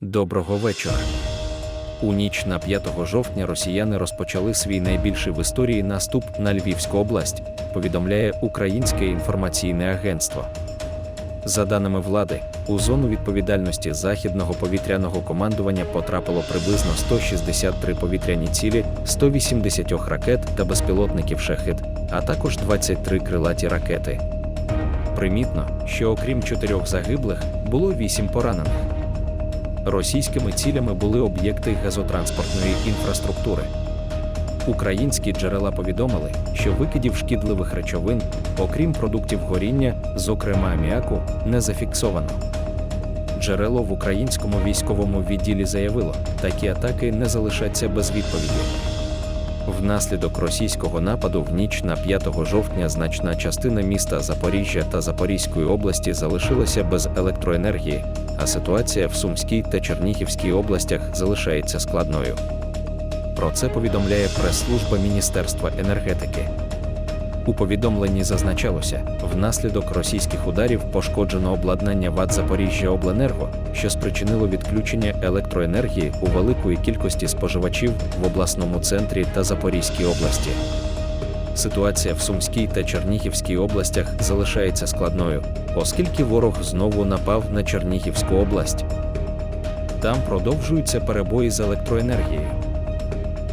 Доброго вечора. У ніч на 5 жовтня росіяни розпочали свій найбільший в історії наступ на Львівську область, повідомляє Українське інформаційне агентство. За даними влади, у зону відповідальності західного повітряного командування потрапило приблизно 163 повітряні цілі, 180 ракет та безпілотників шахет, а також 23 крилаті ракети. Примітно, що окрім чотирьох загиблих, було вісім поранених. Російськими цілями були об'єкти газотранспортної інфраструктури. Українські джерела повідомили, що викидів шкідливих речовин, окрім продуктів горіння, зокрема аміаку, не зафіксовано. Джерело в українському військовому відділі заявило, такі атаки не залишаться без відповіді. Внаслідок російського нападу в ніч на 5 жовтня значна частина міста Запоріжжя та Запорізької області залишилася без електроенергії, а ситуація в Сумській та Чернігівській областях залишається складною. Про це повідомляє прес-служба Міністерства енергетики. У повідомленні зазначалося, внаслідок російських ударів пошкоджено обладнання ВАД Запоріжжя Обленерго, що спричинило відключення електроенергії у великої кількості споживачів в обласному центрі та Запорізькій області. Ситуація в Сумській та Чернігівській областях залишається складною, оскільки ворог знову напав на Чернігівську область. Там продовжуються перебої з електроенергією.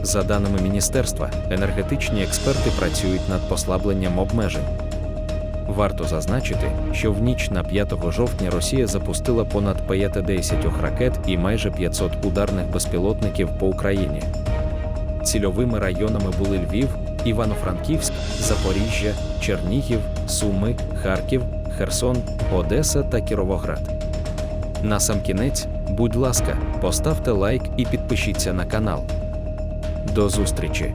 За даними міністерства, енергетичні експерти працюють над послабленням обмежень. Варто зазначити, що в ніч на 5 жовтня Росія запустила понад 50 ракет і майже 500 ударних безпілотників по Україні. Цільовими районами були Львів, Івано-Франківськ, Запоріжжя, Чернігів, Суми, Харків, Херсон, Одеса та Кіровоград. Насамкінець, будь ласка, поставте лайк і підпишіться на канал. До зустрічі!